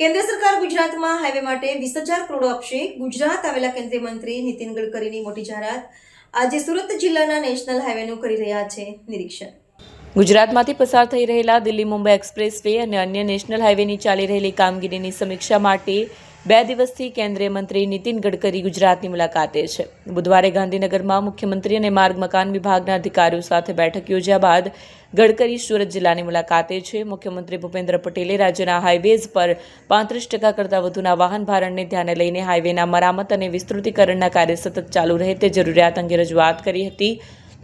કેન્દ્ર સરકાર ગુજરાતમાં હાઈવે માટે વીસ હજાર કરોડ આપશે. ગુજરાત આવેલા કેન્દ્રીય મંત્રી નીતિન ગડકરીની મોટી જાહેરાત આજે સુરત જિલ્લાના નેશનલ હાઈવેનું કરી રહ્યા છે નિરીક્ષણ. ગુજરાતમાંથી પસાર થઈ રહેલા દિલ્હી મુંબઈ એક્સપ્રેસ વે અને અન્ય નેશનલ હાઈવેની ચાલી રહેલી કામગીરીની સમીક્ષા માટે બે દિવસથી કેન્દ્રીય મંત્રી નીતિન ગડકરી ગુજરાતની મુલાકાતે છે. બુધવારે ગાંધીનગરમાં મુખ્યમંત્રી અને માર્ગ મકાન વિભાગના અધિકારીઓ સાથે બેઠક યોજ્યા બાદ ગડકરી સુરત જિલ્લાની મુલાકાતે છે. મુખ્યમંત્રી ભૂપેન્દ્ર પટેલે રાજ્યના હાઈવેઝ પર પાંત્રીસ ટકા કરતાં વધુના વાહન ભારણને ધ્યાને લઈને હાઈવેના મરામત અને વિસ્તૃતીકરણના કાર્ય સતત ચાલુ રહે તે જરૂરિયાત અંગે રજૂઆત કરી હતી.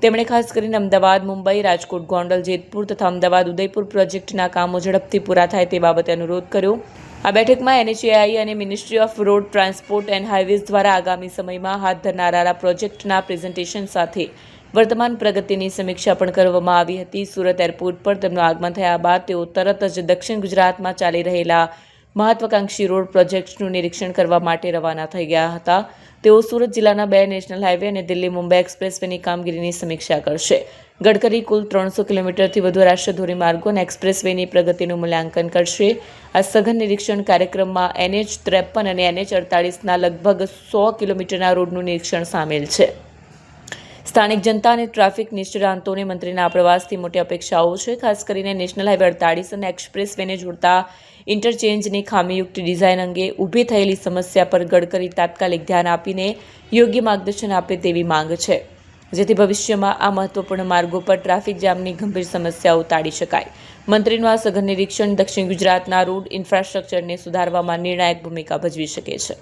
તેમણે ખાસ કરીને અમદાવાદ, મુંબઈ, રાજકોટ, ગોંડલ, જેતપુર તથા અમદાવાદ ઉદયપુર પ્રોજેક્ટના કામો ઝડપથી પૂરા થાય તે બાબતે અનુરોધ કર્યો. આ બેઠકમાં એનએચએઆઈ અને ministry of road transport and highways દ્વારા આગામી સમયમાં હાથ ધરનારા પ્રોજેક્ટના પ્રેઝન્ટેશન સાથે વર્તમાન પ્રગતિની સમીક્ષા પણ કરવામાં આવી હતી. સુરત એરપોર્ટ પર તેમનું આગમન થયા બાદ તેઓ તરત જ દક્ષિણ ગુજરાતમાં ચાલી રહેલા મહત્વાકાંક્ષી રોડ પ્રોજેક્ટ્સનું નિરીક્ષણ કરવા માટે રવાના થઈ ગયા હતા. તેઓ સુરત જિલ્લાના બે નેશનલ હાઈવે અને દિલ્હી મુંબઈ એક્સપ્રેસવેની કામગીરીની સમીક્ષા કરશે. ગડકરી કુલ ત્રણસો કિલોમીટરથી વધુ રાષ્ટ્રીય ધોરીમાર્ગો અને એક્સપ્રેસવેની પ્રગતિનું મૂલ્યાંકન કરશે. આ સઘન નિરીક્ષણ કાર્યક્રમમાં એનએચ ત્રેપન અને એનએચ અડતાળીસના લગભગ સો કિલોમીટરના રોડનું નિરીક્ષણ સામેલ છે. સ્થાનિક જનતા અને ટ્રાફિક નિષ્ણાંતોને મંત્રીના પ્રવાસથી મોટી અપેક્ષાઓ છે. ખાસ કરીને નેશનલ હાઈવે અડતાળીસ અને એક્સપ્રેસ વેને જોડતા ઇન્ટરચેન્જની ખામીયુક્ત ડિઝાઇન અંગે ઊભી થયેલી સમસ્યા પર ગડકરી તાત્કાલિક ધ્યાન આપીને યોગ્ય માર્ગદર્શન આપે તેવી માંગ છે. જેથી ભવિષ્યમાં આ મહત્વપૂર્ણ માર્ગો પર ટ્રાફિક જામની ગંભીર સમસ્યાઓ ટાળી શકાય. મંત્રીનું આ સઘન નિરીક્ષણ દક્ષિણ ગુજરાતના રોડ ઇન્ફ્રાસ્ટ્રક્ચરને સુધારવામાં નિર્ણાયક ભૂમિકા ભજવી શકે છે.